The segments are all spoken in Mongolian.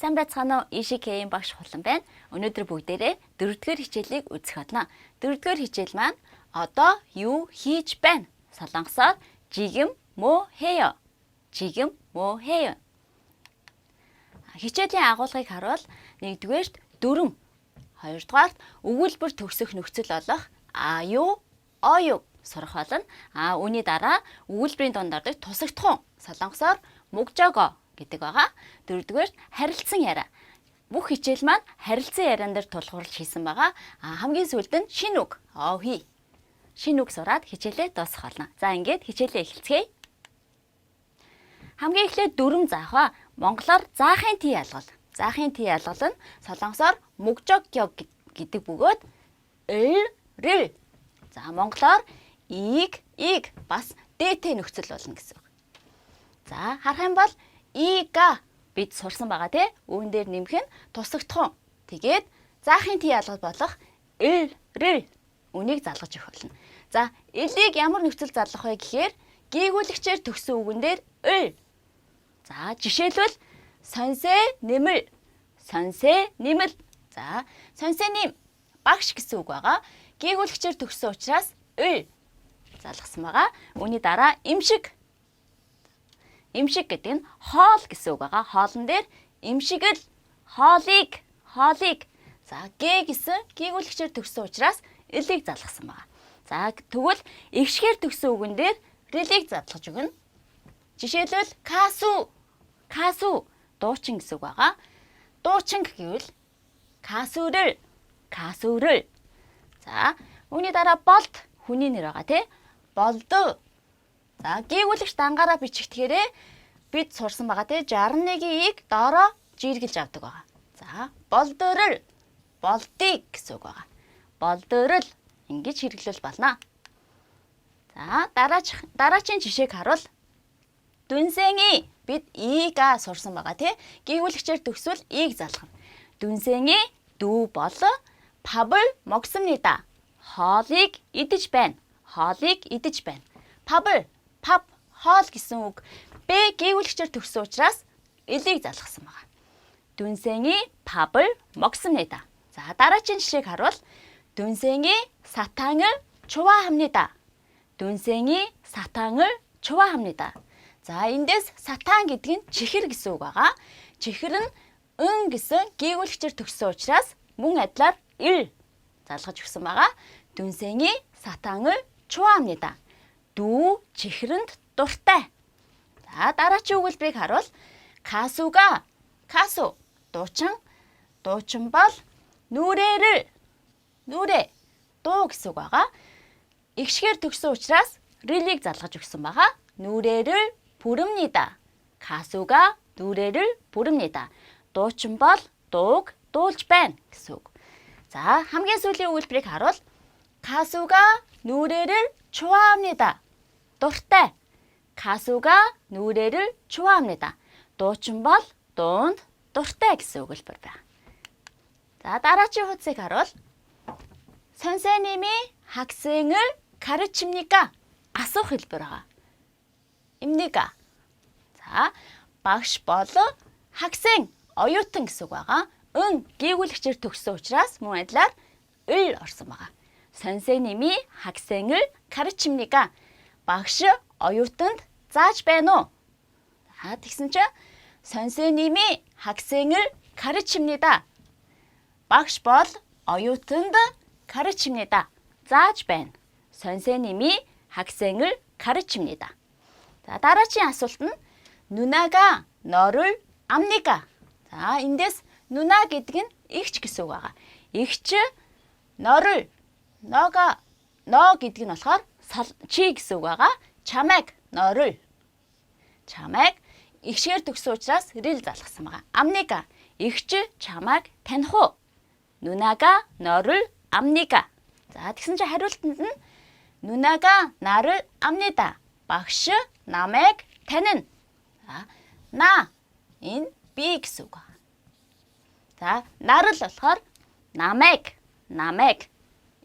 Сайн байцгаана уу? Ишикейн багш хулан байна. Өнөөдөр бүгдээрээ дөрөвдүгээр хичээлийг үзэх болно. Дөрөвдүгээр хичээл маань одоо юу хийж байна? Солонгосоор жигэм мо хэё. Жигэм мо хэё. Хичээлийн агуулгыг харуул нэгдүгээрт дөрөм. Хоёрдугаарт өгүүлбэр төгсөх нөхцөл болох а юу, о юу сурах болно. А үүний дараа өгүүлбэрийн донд ордог тусагдхан солонгосоор мugжого гэдэг байгаа. Дөрөвдүгээр харилцан яриа. Бүх хичээл маань харилцан яриан дээр тулгуурлаж хийсэн байгаа. А хамгийн сүүлд нь шин үг. Оохи. Шин үг сураад хичээлээ дуусгах болно. За ингээд хичээлээ эхэлцгээе. Хамгийн эхлээд дүрм заах ба монголоор заахын тий ялгал. Заахын тий ялгал нь солонгосоор мugжогёг гэдэг бөгөөд эл рэл. За монголоор ийг ийг бас дээтэй нөхцөл болно гэсэн үг. За харах юм бол ига бид сурсан байгаа тий. Үүн дээр нэмэх нь тусагдхан. Тэгээд заахын тий ялгал болох эл рэл үнийг залгаж өгөх болно. За элийг ямар нөхцөл залгах вэ гэхээр гээгүүлэгчээр төгсөн үгэн дээр эл. За жишээлбэл сонсэ нэмэл сонсэ нэмэл. За сонсэ нэм багш гэсэн үг байгаа. Гээгүүлэгчээр төгсөн учраас эл залгасан байгаа. Үүний дараа имшиг Имшиг гэдэг нь хоол гэсэн үг байгаа. Хоолн дээр имшигэл хоолыг хоолыг за гэ гэсэн гийгүүлэгчээр төгссөн учраас элийг залгасан байгаа. За тэгвэл эгшгээр төгссөн үгэн дээр религ задлаж өгнө. Жишээлбэл касу касу дуучин гэсэн үг байгаа. Дуучин гэвэл касурэл касурэл. За үүний дараа болт хүний нэр байгаа тий. Болдо За гээгүүлэгч дангаараа бичигдэхээрээ бид сурсан байгаа те 61-ийг доороо жиргэлж авдаг байгаа. За болдорол болдыг гэсэн үг байгаа. Болдорол ингэж хэрэглэл болно. За дараач дараачийн жишээг харуул. Дүнсэнги бид ига сурсан байгаа тий. Гээгүүлэгчээр төгсвөл ийг залгана. Дүнсэнги дүү бол пабл могсомнида. Хоолыг идэж байна. Хоолыг идэж байна. Пабл pub хоол гэсэн үг б гээгүүлэгчээр төрсөн учраас элийг залгасан байна. Дүнсэний pub-을 먹습니다. За дараагийн жишээг харуул. Дүнсэний 사탕을 좋아합니다. дүнсэний сатан을 좋아합니다. За эндээс сатан гэдэг нь чихэр гэсэн үг байгаа. Чихэр нь өн гэсэн гүйгүүлэгчээр төгссөн учраас мөн адилаар ил залгаж өгсөн байгаа. дүнсэний сатан을 좋아합니다. дүү чихрэнд дуртай. За дараачийн өгүүлбэрийг харуул. Касуга касу дуучин дуучин бол нүрээрэл нүрэ дуу гэсэн үг байгаа. Игшгээр төгсөн учраас рилийг залгаж өгсөн байгаа. нүрээрэл 부릅니다. 가수가 노래를 부릅니다. дуучин бол дууг дуулж байна гэсэн үг. За хамгийн сүүлийн өгүүлбэрийг харуул. 가수가 노래를 좋아합니다. дуртай. 가수가 노래를 좋아합니다. дуучин бол дуунд дуртай гэсэн өгүүлбэр байна. За дараагийн хуудсыг харуул. 선생님이 학생을 가르칩니까? асуух хэлбэр байгаа. 입니까? За багш болон 학생 оюутан гэсэн үг байгаа. 응 гээгүүлэгчээр төгссөн учраас мөн адилаар 을 орсон байгаа. 선생님이 학생을 가르칩니까? багш оюутанд зааж байна уу? За тэгсэн чинь 선생님이 학생을 가르칩니다. багш бол оюутанд 가르칩니다. зааж байна. 선생님이 학생을 가르칩니다. 자, дараагийн асуулт нь 누나가 너를 압니까? За, эндээс 누나 гэдэг нь эгч гэсэн үг байгаа. эгч 너를 너가 너 гэдэг нь болохоор чи гэсэн үг байгаа. Чамайг норой. Чамайг ихшээр төгсөн учраас рил залгасан байгаа. Амника ихч чамайг таних уу? Нунага норой амника. За тэгсэн чи хариултанд нь нунага нарыг амнида. Багш намайг танина. За на энэ би гэсэн үг. За нарл болохоор намайг намайг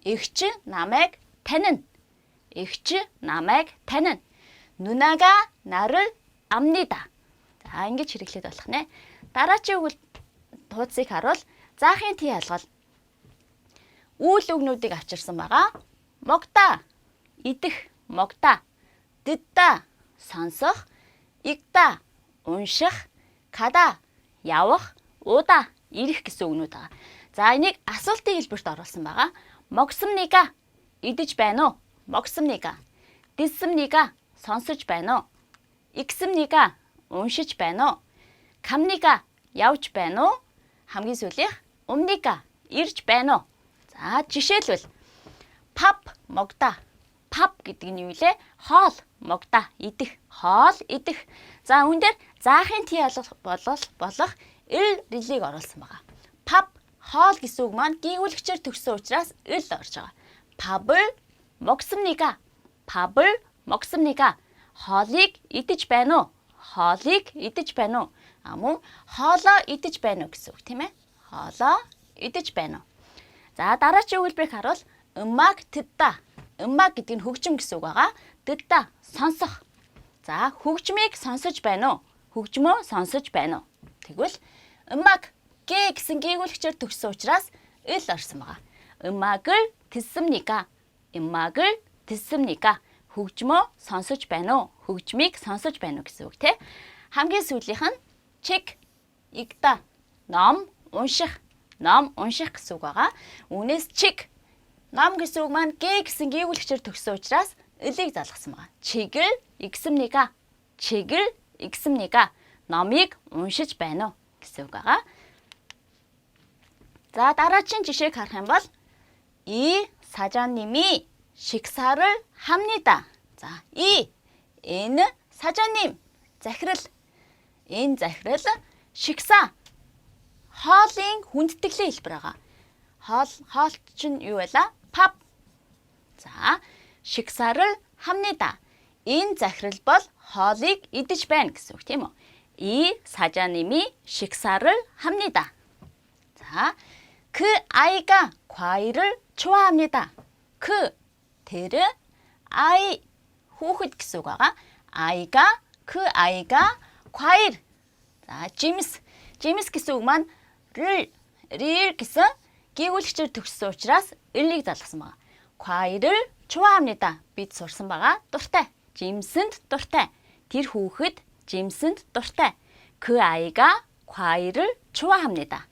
эгч намайг танина эгч намайг танина. 누나가 나를 압니다. За ингэж хэрэглээд болох нэ. Дараагийн үгэл хуудсыг харуул. Заахын тий ялгал. Үүл үгнүүдийг авчирсан байгаа. Могта, идэх, могта, дидда, сонсох, игда, унших, када, явах, уда, ирэх гэсэн үгнүүд байгаа. За энийг асуултын хэлбэрт оруулсан байгаа. Могсомника идэж байна уу? Могсомника. Диссомника сонсож байна уу? Иксомника уншиж байна уу? Камника явж байна уу? Хамгийн сүүлийнх умника ирж байна уу? За жишээлбэл пап могда. Пап гэдэг нь юу вэ? Хоол могда идэх, хоол идэх. За үүн дээр заахын тий болох болох эл религ оруулсан байгаа. Пап хоол гэсэн үг маань гүйгүүлэгчээр төгссөн учраас эл орж байгаа. Пабл могсомника. Пабл могсомника. Хоолыг идэж байна уу? Хоолыг идэж байна уу? А мөн хоолоо идэж байна уу гэсэн үг тийм ээ? Хоолоо идэж байна уу? За дараагийн өгүүлбэрийг харуул. 음악 듣다. 음악 гэдэг нь хөгжим гэсэн үг байгаа. 듣다 сонсох. За хөгжмийг сонсож байна уу? Хөгжмөө сонсож байна уу? Тэгвэл 음악 게 гэсэн гээгүүлэгчээр төгссөн учраас эл орсон байгаа. 음악을 듣습니까? 음악을 듣습니까? хөгжмөө сонсож байна уу? Хөгжмийг сонсож байна уу гэсэн үг те. Хамгийн сүүлийнх нь check игда ном унших ном унших гэсэн үг байгаа. Үүнээс check ном гэсэн үг маань гэ гэсэн гээгүүлэгчээр төгссөн учраас элийг залгасан байгаа. Чигэл игсэмника чигэл игсэмника номыг уншиж байна уу гэсэн үг байгаа. За дараагийн жишээг харах юм бол 이 사장님이 식사를 합니다. 자, 이 이는 사장님. 자그릇 인 захирал 식사 хоолын хүндэтгэлээ хэлбэр байгаа. Хоол хоолт чинь юу байлаа? 밥. За, 식사를 합니다. 인 захирал бол хоолыг идэж байна гэсэн үг тийм үү? 이 사장님이 식사를 합니다. 자, 그 아이가 과일을 좋아합니다. 그 тэр 아이 хүүхэд гэсэн үг байгаа. 아이가 그 아이가 과일. За, жимс. Жимс гэсэн үг маань 를, 릴 гэсэн гүйгүүлэгчээр төгссөн учраас элийг залгасан байгаа. 과일을 좋아합니다. бид сурсан байгаа. Дуртай. жимсэнд дуртай. Тэр хүүхэд жимсэнд дуртай. 그 아이가 과일을 좋아합니다.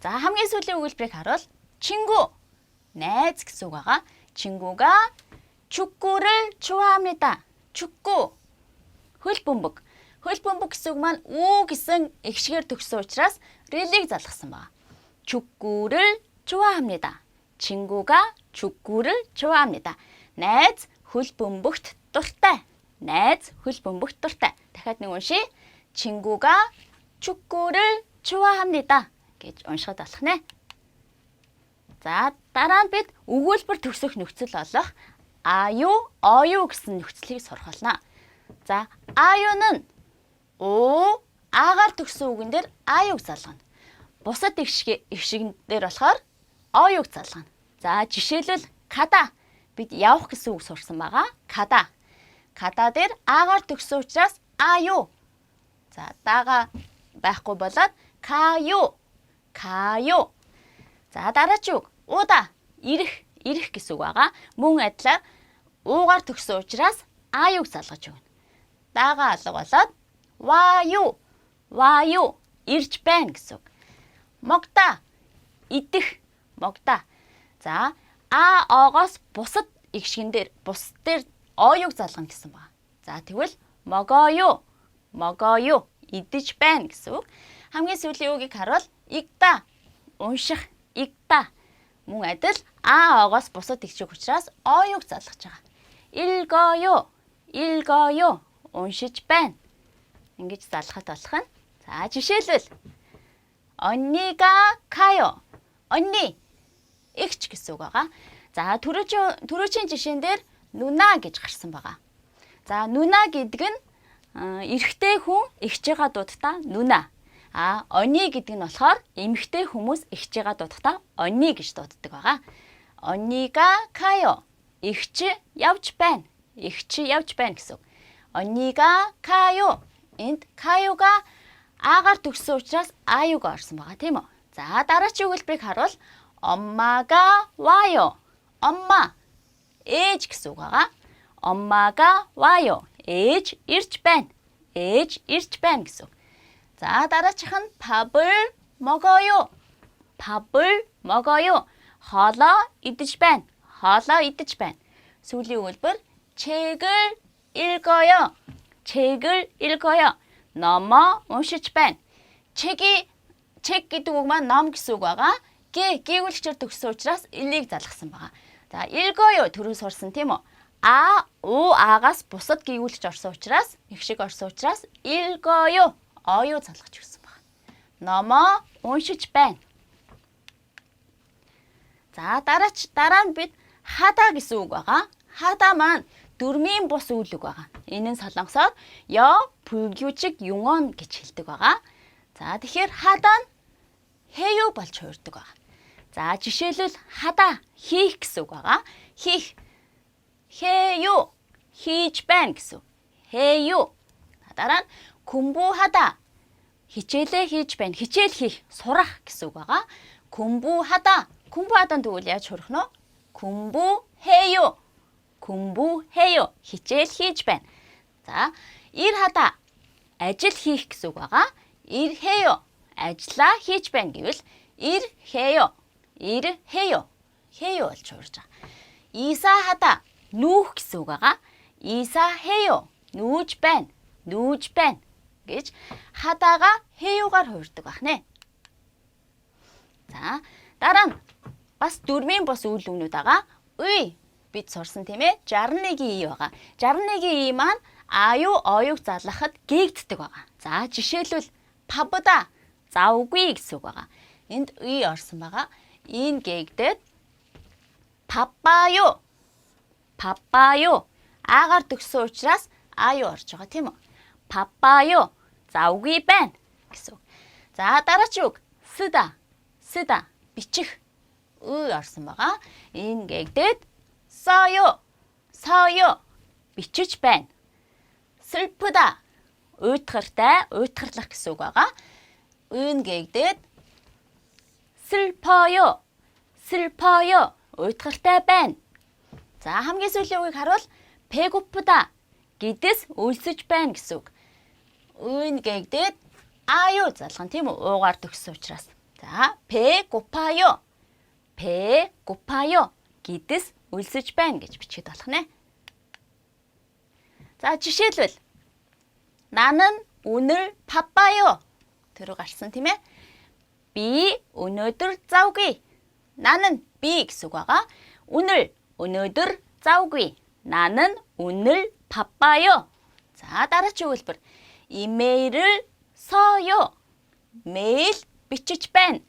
자, хамгийн сүүлийн өгүүлбэрийг харуул. 친구. найз гэсэн үг байгаа. 친구가 축구를 좋아합니다. 축구. хөл бөмбөг. Хөл бөмбөг гэсэн үг маань үү гэсэн эгшгээр төгссөн учраас религ залгасан байна. 축구를 좋아합니다. 친구가 축구를 좋아합니다. найз хөл бөмбөгт дуртай. найз хөл бөмбөгт дуртай. дахиад нэг уншия. 친구가 축구를 좋아합니다. гэж уншихад болох нэ. За дараа нь бид өгүүлбэр төрсөх нөхцөл болох аю, ою гэсэн нөхцөлийг сурах болно. За аюун нь уу агаар төгсөн үгэн дээр аюг залгана. Бусад эгшиг эгшигнээр болохоор оюг залгана. За жишээлбэл када бид явах гэсэн үг сурсан байгаа. Када. Када дээр агаар төгсөн учраас аю. За дага байхгүй болоод каю. Каю За дараагийн үг уда ирэх ирэх гэсэн үг байгаа. Мөн адилаар уугаар төгсөн учраас а юг залгаж өгнө. Даага алга болоод ваа юу ваа юу ирж байна гэсэн үг. Могта идэх могта. За а оогоос бусад игшгэн дээр бус дээр о юг залгана гэсэн байна. За тэгвэл могоо юу могоо юу идэж байна гэсэн үг. Хамгийн сүүлийн үгийг харуул игда унших игда. Мөн адил а огоос бусад игшиг учраас оюуг залгаж байгаа. 읽어요. 읽어요. уншиж байна ингэж залгахад болох нь. За жишээлбэл 언니가 가요. 언니 эгч гэсэн үг байгаа. За түрүүчийн түрүүчийн жишээн дээр 누나 гэж гарсан байгаа. За 누나 гэдэг нь эрэгтэй хүн эгчээгээ дуудтаа 누나. А оны гэдэг нь болохоор эмэгтэй хүмүүс ихжээгаа дуудахтаа оны гэж дууддаг байгаа. Онига кайо. Ихч явж байна. Ихч явж байна гэсэн. Онига кайо. Энд кайога агаар төгссөн учраас аюуга орсон байгаа тийм үү? За дараагийн үгэлбэрийг харуул. Оммага вайо. Омма ээж гэсэн үг байгаа. Оммага вайо. Ээж ирж байна. Ээж ирж байна гэсэн. За дараачих нь 밥을 먹어요. 밥을 먹어요. хоолоо идэж байна. хоолоо идэж байна. сүүлийн өгүүлбэр 책을 읽어요. 책을 읽어요. 넘어 уншиж байна. 책이 책 гэдэг үг маань ном гэсэн үг байгаа. гээ гээгүүлэгчээр төгссөн учраас элийг залгасан байгаа. За 읽어요 төрөө сурсан тийм үү? А, у, агаас бусад гээгүүлэгч орсон учраас их шиг орсон учраас 읽어요. оюу залгаж өгсөн байна. Номоо уншиж байна. За дараач дараа нь бид хадаа гэсэн үг байгаа. Хадаа маань дөрмийн бус үйл үг байгаа. Энэ нь солонгосоор ё пүлгүжиг юнгон гэж хэлдэг байгаа. За тэгэхээр хадаа нь хэё болж хуурдаг байгаа. За жишээлбэл хадаа хийх гэсэн үг байгаа. Хийх хэё хийж байна гэсэн. Хэё. Дараа нь 공부하다 хичээлээ хийж байна. хичээл хийх, сурах гэсэн үг байгаа. 공부하다 공부하다는 тэгвэл яаж хурах нь? 공부해요. 공부해요. хичээл хийж байна. За, 일하다 ажил хийх гэсэн үг байгаа. 일해요. ажиллаа хийж байна гэвэл 일해요. 일해요. 해요 болж хуурж байгаа. 이사하다 нүүх гэсэн үг байгаа. 이사해요. нүүж байна. нүүж байна гэж 하다가 гэж хадаага хээюгаар хувирдаг байна. За дараа нь бас дөрмийн бос үйл өгнүүд байгаа. Үй бид сурсан тийм ээ 61-ийн ий байгаа. 61-ийн ий маань аюу оюуг залгахад гээгддэг байгаа. За жишээлбэл пабда завгүй гэсэн үг байгаа. Энд үй орсон байгаа. Энэ гээгдээд папаю папаю агаар төгсөн учраас аю орж байгаа тийм үү? папаю паппаё завгүй байна гэсэн үг. За дараагийн үг 쓰다 쓰다 бичих ы орсон байгаа. ийн гээгдээд 써요 써요 бичиж байна. 슬프다. уйтгартай, уйтгарлах гэсэн үг байгаа. 은 гээгдээд 슬퍼요. 슬퍼요. уйтгартай байна. За хамгийн сүүлийн үгийг харуул 배고프다. гэдэс өлсөж байна гэсэн үг. 은 гээгдээд 아요 залган тийм үү? уугаар төгссөн учраас. За 배고파요. 배고파요. гэдэс өлсөж байна гэж бичгээд болох нэ. 자, жишээлбэл 나는 오늘 바빠요. 들어갔선 팀에 비 오늘들 싸우기. 나는 비 익수가가 오늘 오늘들 싸우기. 나는 오늘 바빠요. 자, 따라 주울불. 이메일을 써요. 매일 비치치 뺀.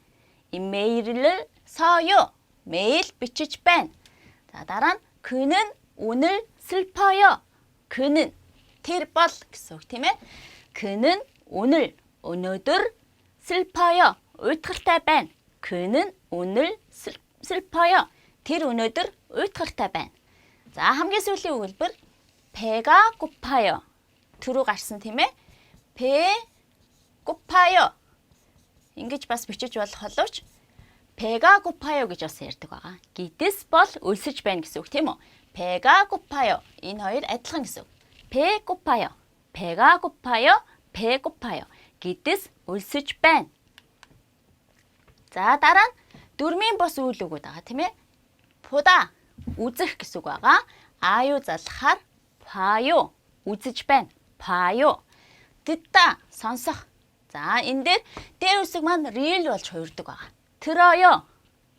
이메일을 써요. 매일 비치치 뺀. 자, 따란 그는 오늘 슬퍼요. 그는 тэрбол гэсэн үг тийм ээ. 그는 오늘 오늘들 슬퍼요. уйтгартай байна. 그는 오늘 슬퍼요. тэр өнөөдөр уйтгартай байна. За хамгийн сүүлийн өгүүлбэр 배가 고파요. түрүү гарсан тийм ээ. 배 고 П гупаё ингэж бас бичиж болох боловч пега гупаё гэж бас ярьдаг байгаа. Гидэс бол өлсөж байна гэсэн үг тийм үү? Пега гупаё энэ хоёр адилхан гэсэн үг. Пе гупаё, пега гупаё, пе гупаё гидэс өлсөж байна. За дараа нь дөрмийн бос үйл өгөөд байгаа тийм ээ. Пуда үзэх гэсэн үг байгаа. Аа юу залхахаар паё үзэж байна. Паё 듣다. 선서. 자 인들 때울쓰만 리얼로 조율도가 들어요.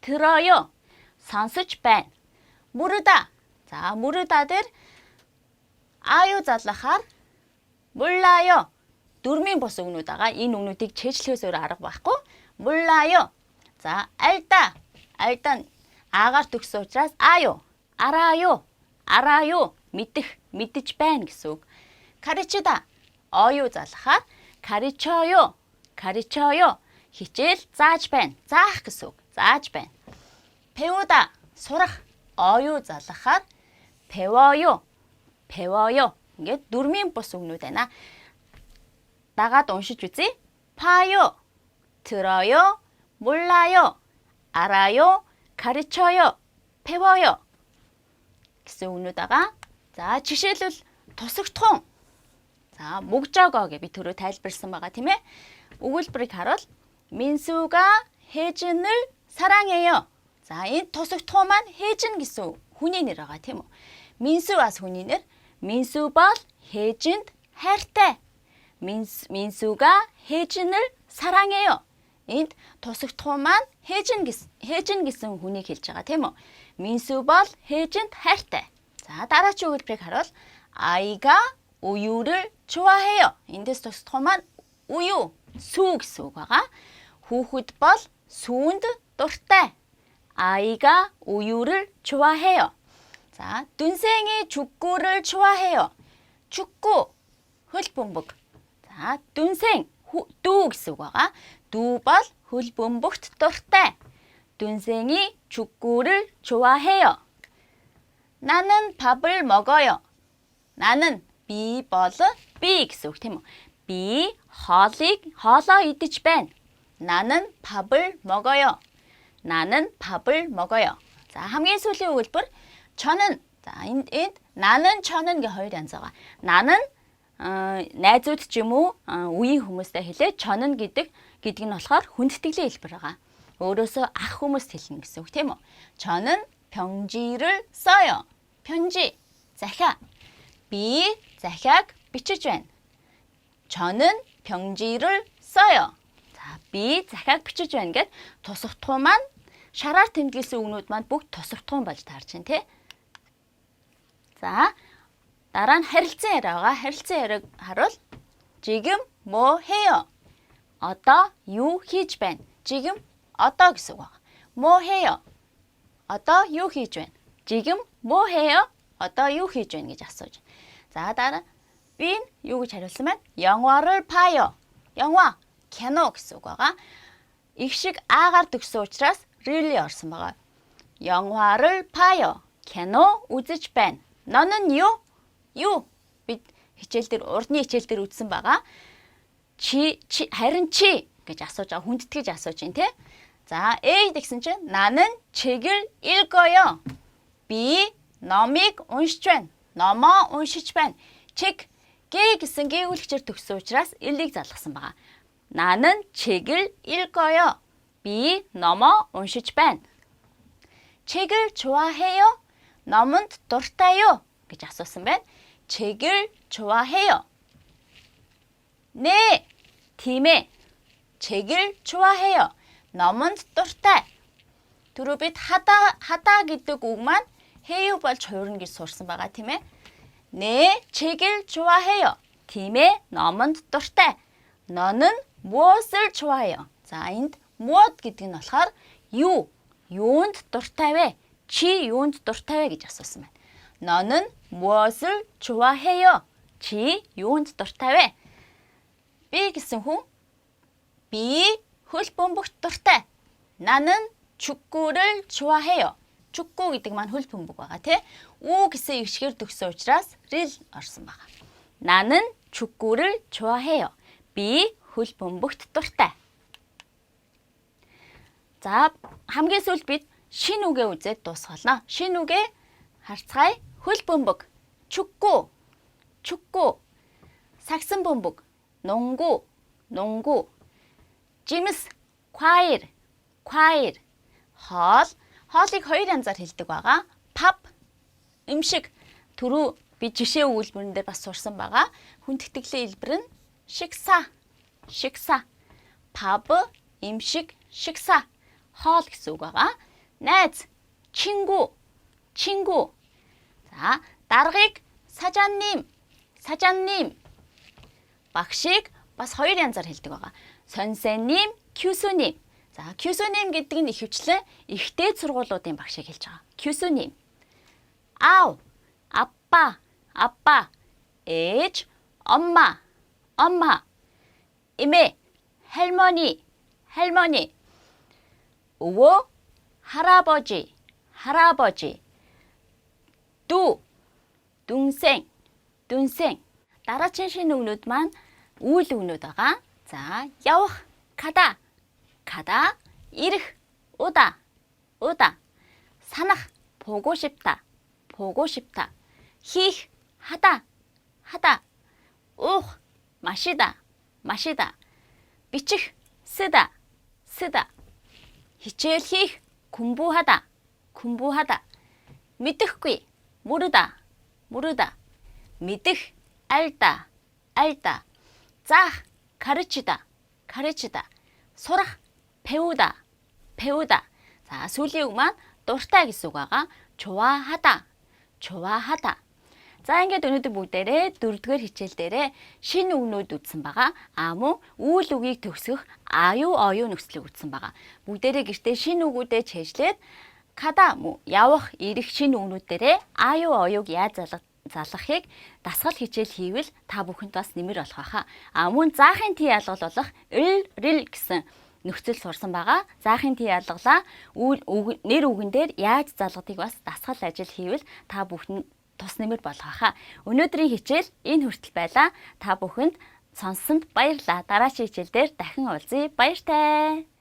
들어요. 선수치 뺀. 모르다. 자 모르다들 아유 자라할 몰라요. 누르면 벌써 우누다가 이 농누틱 제시해서 알아봤고 몰라요. 자 알다. 알단 아가 득소자 아요. 알아요. 알아요. 믿듯 믿듯이 뺀 계속 가르치다. 가르쳐요. хичээл зааж байна. заах гэсэн үг. зааж байна. 배우다. сурах. 어유 заллахаар 배워요. 배워요. ингээд дөрмийн бус үгнүүд байна. Дагаад уншиж үзье. 봐요, 들어요, 몰라요, 알아요, 가르쳐요, 배워요. гэсэн үгнүүдэга за жишээлбэл тусагтхан 자, 목적어의 밑으로 다이스필 스마 같으면 오글프리 가롯 민수가 혜진을 사랑해요. 자, 이 토속 토만 혜진 기소 혼인이라 같으면 민수와 혼인을 민수벌 혜진 할때. 민수, 민수가 혜진을 사랑해요. 인 토속 토만 혜진 기 혜진 기승 혼이 길자가 되면 민수벌 혜진 할때. 자, 따라 쭉 오글프리 가롯 아이가 우유를 좋아해요. 인데스토스토만 우유. 속소가가 후훗벌 수운드 또르테 아이가 우유를 좋아해요. 자, 눈생이 축구를 좋아해요. 축구 훌본복. 자, 눈생 뚝소가가 두벌 훌본복 또르테 눈생이 축구를 좋아해요. 나는 밥을 먹어요. 나는 би бол би гэсэн үг тийм үү? Би хоолыг хоолоо идэж байна. 나는 밥을 먹어요. 나는 밥을 먹어요. 자, хамгийн сүүлийн өгүүлбэр 저는 за энд энд 나는 저는 гэ хоёр янз байгаа. 나는 найзууд ч юм уу үеийн хүмүүстэй хэлээ чонн гэдэг гэдэг нь болохоор хүндэтгэлийн хэлбэр байгаа. өөрөөсөө ах хүмүүст хэлнэ гэсэн үг тийм үү? 저는 병지를 써요. 편지 захиа. Би захиаг бичиж байна. 저는 병지를 써요. За би захиаг бичиж байна гэд тусагтхуун маань шараар тэмдэглэсэн үгнүүд маань бүгд тусагтхуун болж таарч байна тий. За Дараа нь харилцан яриа байгаа. Харилцан яриаг харуул. Жигм 뭐 해요? Одоо юу хийж байна? Жигм одоо гэсэн үг байна. 뭐 해요? Одоо юу хийж байна? Жигм 뭐 해요? Одоо юу хийж байна гэж асууж. За дараа би юу гэж хариулсан байна? 영화를 봐요. 영화 кино гэсэн үг байгаа. Их шиг аагаар төгсөн учраас really орсон байгаа. 영화를 봐요. кино үзэж байна. 너는 юу? юу бид хичээл дээр урдны хичээл дээр үзсэн байгаа. Чи чи харин чи гэж асууж байгаа хүндэтгэж асууж байна те. За A гэсэн чинь 나는 책을 읽어요. B номыг уншиж байна. номоо уншиж байна. 책 Г гэсэн гээгүүлэгчээр төгссөн учраас элийг залгасан байгаа. 나는 책을 읽어요. B номоо уншиж байна. 책을 좋아해요? номонд дуртай юу гэж асуусан байна. 책을 좋아해요. 네, 팀에 책을 좋아해요. 넘은 дуртай. Түрүү бид хадаа хадаа гэдэг үг маань 해요 болж хувирна гэж сурсан байгаа тийм ээ. 네, 책을 좋아해요. 팀에 넘은 дуртай. 너는 무엇을 좋아해요? За энд 무엇 гэдэг нь болохоор юу? Юунд дуртай вэ? Чи юунд дуртай вэ гэж асуусан байна. 너는 무엇을 좋아해요? Чи юунд дуртай вэ? Би гэсэн хүн би хөл бөмбөгт дуртай. 나는 축구를 좋아해요. 축구 гэдэг маань хөл бөмбөг байгаа тий. 우 гэсэн ишгээр төгсөн учраас рил орсон байгаа. 나는 축구를 좋아해요. Би хөл бөмбөгт дуртай. За хамгийн сүүлд бид шин үгээ үзээд дуусгана. Шин үгээ харцгаая. хөл бөмбөг 축구, 축구, 삭슨본북, 농구, 농구, жимс, 과일, 과일, хоол, хоолыг хоёр янзаар хэлдэг байгаа. Pub эмшиг түрүү би жишээ өгүүлбэрэн дээр бас сурсан байгаа. Хүн тэтгэлийн хэлбэр нь шигса. Шигса. Pub эмшиг шигса. Хоол гэсэн үг байгаа. Найз, чингүү, чингүү. За, даргыг сажаанним, сажаанним. Багшийг бас хоёр янзаар хэлдэг байгаа. Сонсэнним, кюсүним. За, 교수님 гэдэг нь ихэвчлэн ихтэй сургуулиудын багшийг хэлж байгаа. 교수님. 아우, 아빠, 아빠. ээж, 엄마, 엄마. 이메, 할머니, 할머니. 오오, 할아버지, 할아버지. 두, дүнсэн, дүнсэн. Дараагийн шинэ үгнүүд маань үйл үгнүүд байгаа. За, явах 가다 이르 오다 오다. 사나 보고 싶다 보고 싶다. 히 하다 하다. 오 마시다 마시다. 비치, 쓰다 쓰다. 히칠히 공부하다 공부하다. 미뜨기 모르다 모르다. 미득, 알다 알다. 자 가르치다 가르치다. 소라 배우다. 배우다. 자, сүүлийн үг маань дуртай гэсэн үг байгаа. 좋아하다. 좋아하다. За ингээд өнөөдөр бүгдээрээ дөрөвдүгээр хичээл дээрээ шинэ үгнүүд үтсэн байгаа. А мөн үйл үгийг төгсгөх аюу оюу нөхцөлийг үтсэн байгаа. Бүгдээрээ гэртээ шинэ үгүүдээ чэжлээд када мөн явах ирэх шинэ үгнүүд дээрээ аюу оюуг яаж залгах залгахыг дасгал хичээл хийвэл та бүхэнд бас нэмэр болох байхаа. А мөн заахын тий ялгалуулах эл рэл гэсэн нөхцөл сурсан байгаа. Заахын тий ялгалаа нэр үгэн дээр яаж залгадгийг бас дасгал ажил хийвэл та бүхэн тус нэмэр болох байхаа. Өнөөдрийн хичээл энэ хүртэл байлаа. Та бүхэнд сонссонд баярлалаа. Дараагийн хичээл дээр дахин уулзъя. Баяртай.